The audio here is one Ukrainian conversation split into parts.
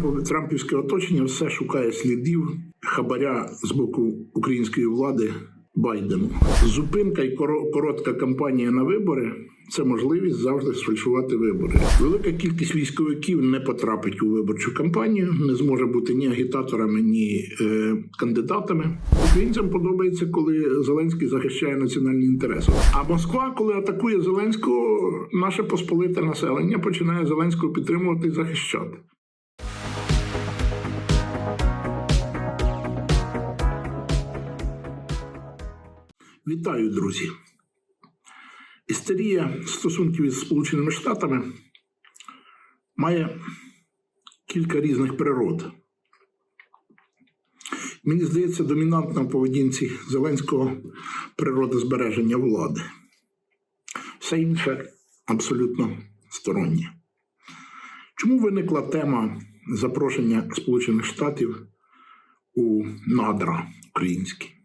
Трампов, Трампівське оточення все шукає слідів хабаря з боку української влади Байдену. Зупинка і коротка кампанія на вибори це можливість завжди сфальшувати вибори. Велика кількість військовиків не потрапить у виборчу кампанію, не зможе бути ні агітаторами, ні е, кандидатами. Українцям подобається, коли Зеленський захищає національні інтереси. А Москва, коли атакує Зеленського, наше посполите населення починає Зеленського підтримувати і захищати. Вітаю, друзі. Істерія стосунків із Сполученими Штатами має кілька різних природ. Мені здається, домінантна в поведінці Зеленського природа збереження влади. Все інше абсолютно стороннє. Чому виникла тема запрошення Сполучених Штатів у надра українські?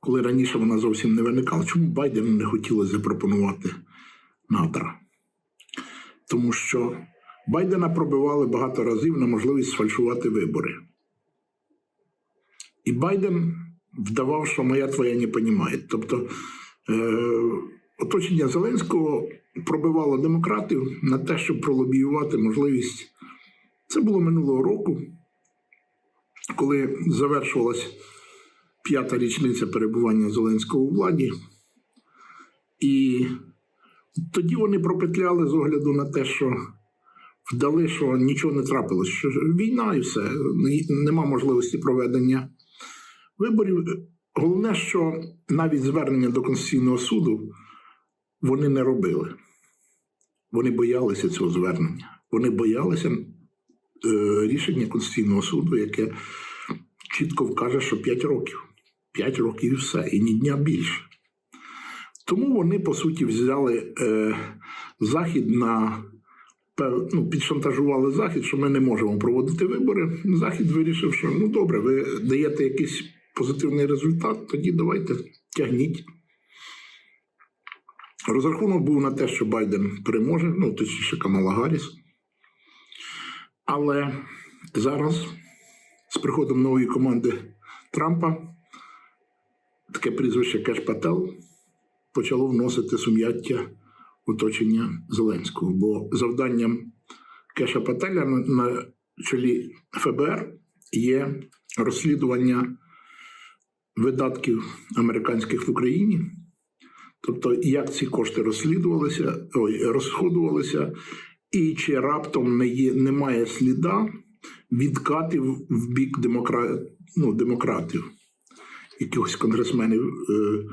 Коли раніше вона зовсім не виникала. Чому Байдену не хотілося запропонувати надра? Тому що Байдена пробивали багато разів на можливість сфальшувати вибори. І Байден вдавав, що моя твоя не понімає. Тобто е, оточення Зеленського пробивало демократів на те, щоб пролобіювати можливість. Це було минулого року, коли завершувалась п'ята річниця перебування Зеленського у владі. І тоді вони пропетляли з огляду на те, що вдали, що нічого не трапилось. Що війна і все, нема можливості проведення виборів. Головне, що навіть звернення до Конституційного суду вони не робили. Вони боялися цього звернення. Вони боялися е, рішення Конституційного суду, яке чітко вкаже, що 5 років. 5 років і все, і ні дня більше. Тому вони, по суті, взяли е, захід на ну, підшантажували захід, що ми не можемо проводити вибори. Захід вирішив, що ну добре, ви даєте якийсь позитивний результат, тоді давайте тягніть. Розрахунок був на те, що Байден переможе, ну точніше Камала Гарріс. Але зараз, з приходом нової команди Трампа, таке прізвище Кеш Пател почало вносити сум'яття оточення Зеленського. Бо завданням Кеша Пателя на, чолі ФБР є розслідування видатків американських в Україні. Тобто, як ці кошти розслідувалися, ой, розходувалися, і чи раптом не є, немає сліда відкатів в бік демокра... ну, демократів, якихось конгресменів е,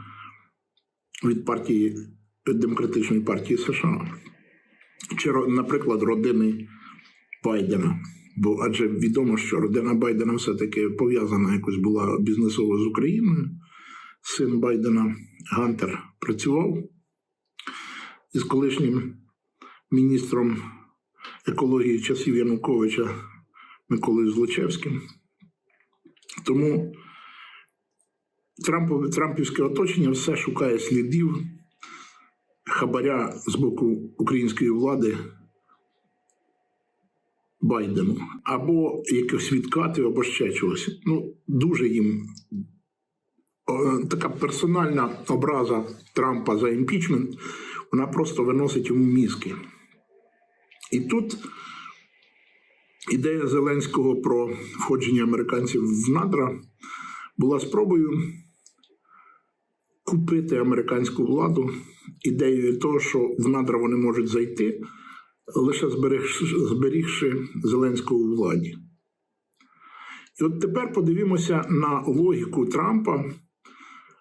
від партії Демократичної партії США, чи, наприклад, родини Байдена. Бо адже відомо, що родина Байдена все-таки пов'язана якось була бізнесово з Україною. Син Байдена Гантер працював із колишнім міністром екології часів Януковича Миколою Злочевським. Тому Трампов, Трампівське оточення все шукає слідів хабаря з боку української влади Байдену або якихось відкатів, або ще чогось. Ну, дуже їм о, така персональна образа Трампа за імпічмент, вона просто виносить йому мізки. І тут ідея Зеленського про входження американців в надра була спробою купити американську владу ідеєю того, що в надра вони можуть зайти, лише зберігши, Зеленського у владі. І от тепер подивімося на логіку Трампа,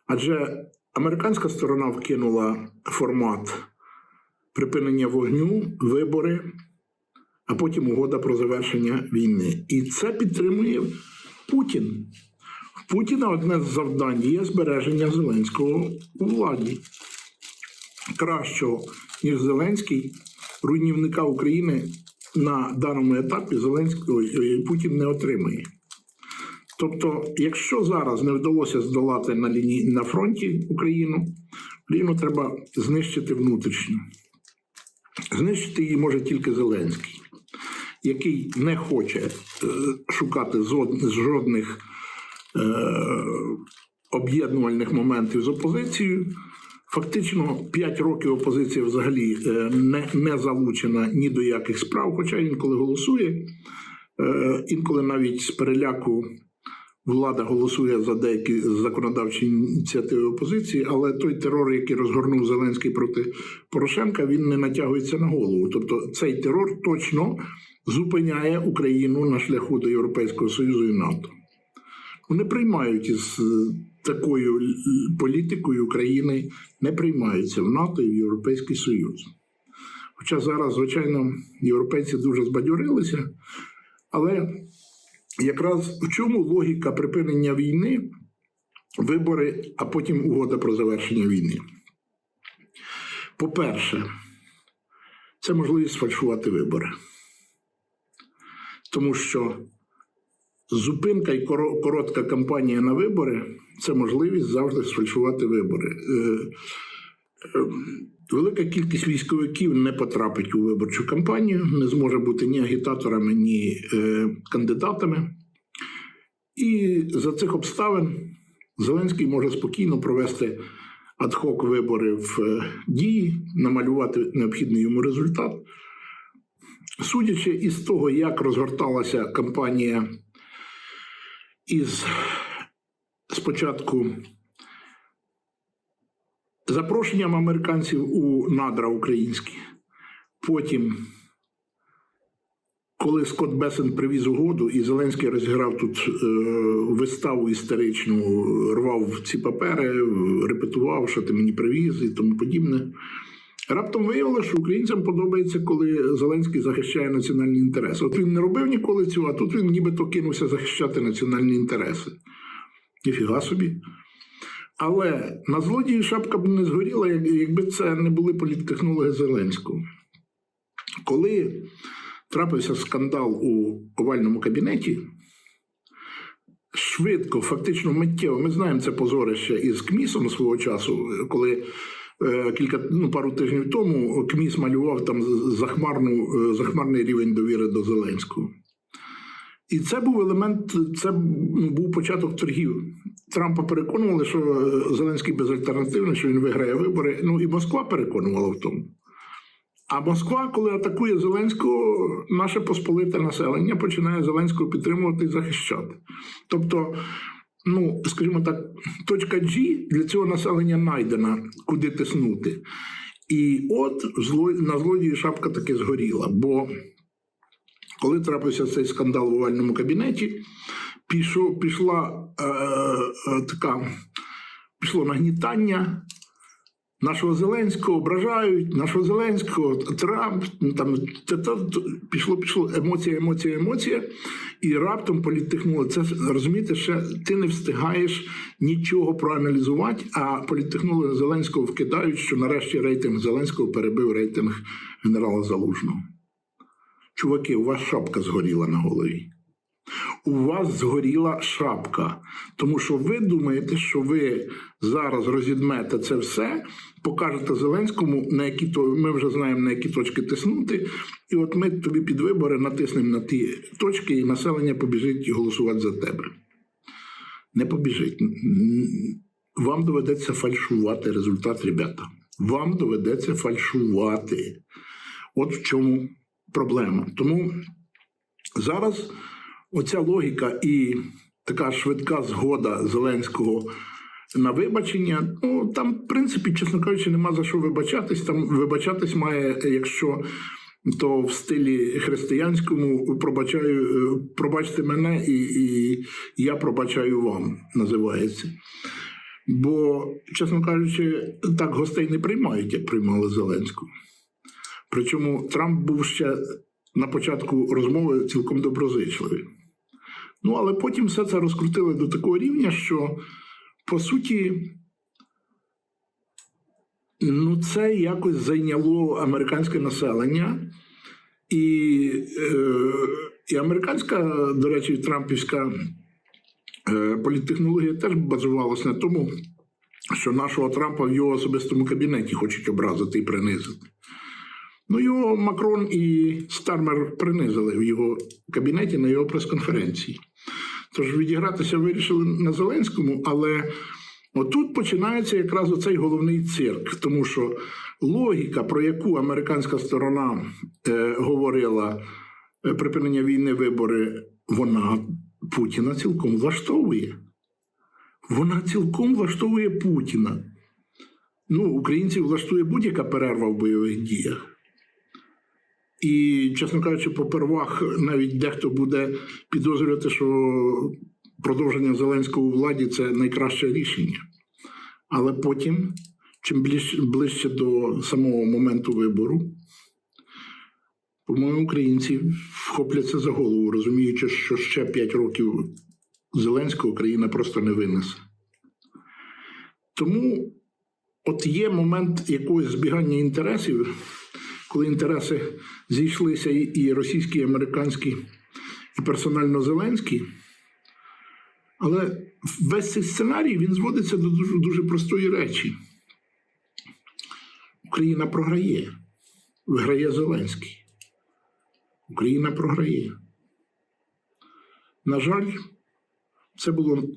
адже американська сторона вкинула формат припинення вогню, вибори, а потім угода про завершення війни. І це підтримує Путін. Путіна одне з завдань є збереження Зеленського у владі. Кращого, ніж Зеленський, руйнівника України на даному етапі Зеленського Путін не отримає. Тобто, якщо зараз не вдалося здолати на лінії на фронті Україну, Україну треба знищити внутрішньо. Знищити її може тільки Зеленський. який не хоче е, шукати жодних е, об'єднувальних моментів з опозицією. Фактично 5 років опозиція взагалі е, не, не залучена ні до яких справ, хоча інколи голосує. Е, Інколи навіть з переляку влада голосує за деякі законодавчі ініціативи опозиції, але той терор, який розгорнув Зеленський проти Порошенка, він не натягується на голову. Тобто цей терор точно зупиняє Україну на шляху до Європейського Союзу і НАТО. Вони приймають із е, такою політикою України, не приймаються в НАТО і в Європейський Союз. Хоча зараз, звичайно, європейці дуже збадьорилися, але якраз в чому логіка припинення війни, вибори, а потім угода про завершення війни? По-перше, це можливість сфальшувати вибори. Тому що зупинка і коротка кампанія на вибори це можливість завжди сфальшувати вибори. Е, е, Велика кількість військовиків не потрапить у виборчу кампанію, не зможе бути ні агітаторами, ні е, кандидатами. І за цих обставин Зеленський може спокійно провести адхок вибори в дії, намалювати необхідний йому результат. Судячи із того, як розгорталася кампанія із спочатку запрошенням американців у надра українські, потім коли Скотт Бесен привіз угоду, і Зеленський розіграв тут е, виставу історичну, рвав ці папери, репетував, що ти мені привіз і тому подібне. Раптом виявилося, що українцям подобається, коли Зеленський захищає національні інтереси. От він не робив ніколи цього, а тут він нібито кинувся захищати національні інтереси. Ніфіга собі. Але на злодії шапка б не згоріла, якби це не були політтехнологи Зеленського. Коли трапився скандал у овальному кабінеті, швидко, фактично миттєво, ми знаємо це позорище із КМІСом свого часу, коли кілька ну, пару тижнів тому КМІС малював там захмарну, е, захмарний рівень довіри до Зеленського. І це був елемент, це ну, був початок торгів. Трампа переконували, що е, Зеленський безальтернативний, що він виграє вибори. Ну і Москва переконувала в тому. А Москва, коли атакує Зеленського, наше посполите населення починає Зеленського підтримувати і захищати. Тобто, ну, скажімо так, точка G для цього населення знайдена, куди тиснути. І от на злодії шапка таки згоріла. Бо коли трапився цей скандал в овальному кабінеті, пішло, пішла е, е, така, пішло нагнітання. Нашого Зеленського ображають, нашого Зеленського, Трамп, ну, там це, пішло, пішло емоція, емоція, емоція, і раптом політтехнологи. Це розумієте, ще ти не встигаєш нічого проаналізувати, а політтехнологи Зеленського вкидають, що нарешті рейтинг Зеленського перебив рейтинг генерала Залужного. Чуваки, у вас шапка згоріла на голові. У вас згоріла шапка, тому що ви думаєте, що ви зараз розідмете це все, покажете Зеленському, на які то ми вже знаємо на які точки тиснути, і от ми тобі під вибори натиснемо на ті точки, і населення побіжить голосувати за тебе. Не побіжить. Вам доведеться фальшувати результат, ребята. Вам доведеться фальшувати. От в чому проблема. Тому зараз оця логіка і така швидка згода Зеленського на вибачення. Ну там, в принципі, чесно кажучи, нема за що вибачатись. Там вибачатись має, якщо то в стилі християнському пробачаю, е, пробачте мене, і, і я пробачаю вам, називається. Бо, чесно кажучи, так гостей не приймають, як приймали Зеленського. Причому Трамп був ще на початку розмови цілком доброзичливий. Ну, але потім все це розкрутили до такого рівня, що по суті, ну, це якось зайняло американське населення. І, е, і американська, до речі, трампівська е, політтехнологія теж базувалася на тому, що нашого Трампа в його особистому кабінеті хочуть образити і принизити. Ну, його Макрон і Стармер принизили в його кабінеті на його прес-конференції. Тож відігратися вирішили на Зеленському, але отут починається якраз оцей головний цирк, тому що логіка, про яку американська сторона е, говорила е, припинення війни, вибори, вона Путіна цілком влаштовує. Вона цілком влаштовує Путіна. Ну, українців влаштує будь-яка перерва в бойових діях. І, чесно кажучи, попервах навіть дехто буде підозрювати, що продовження Зеленського у владі це найкраще рішення. Але потім, чим ближче, до самого моменту вибору, по-моєму, українці вхопляться за голову, розуміючи, що ще 5 років Зеленського країна просто не винесе. Тому от є момент якогось збігання інтересів, коли інтереси зійшлися і, російські, і американські, і персонально Зеленський. Але весь цей сценарій він зводиться до дуже, дуже простої речі. Україна програє, виграє Зеленський. Україна програє. На жаль, це було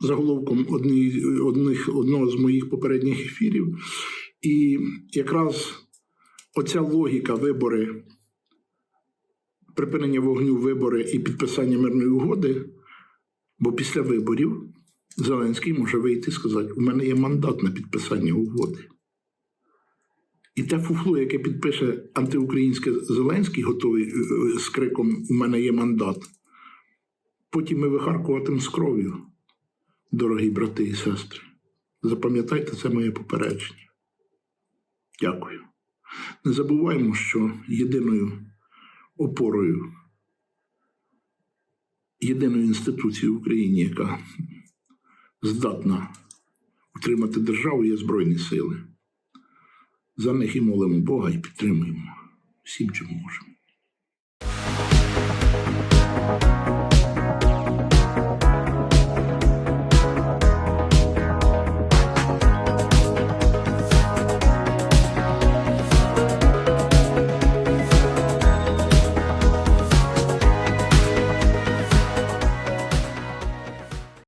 заголовком одні, одних, одного з моїх попередніх ефірів. І якраз оця логіка вибори, припинення вогню, вибори і підписання мирної угоди, бо після виборів Зеленський може вийти і сказати: у мене є мандат на підписання угоди. І те фуфло, яке підпише антиукраїнське Зеленський, готовий е, е, з криком У мене є мандат. Потім ми вихаркуватимемо з кров'ю, дорогі брати і сестри. Запам'ятайте це моє попередження. Дякую. Не забуваємо, що єдиною опорою, єдиною інституцією в Україні, яка здатна утримати державу, є Збройні Сили. За них і молимо Бога і підтримуємо всім, чим можемо.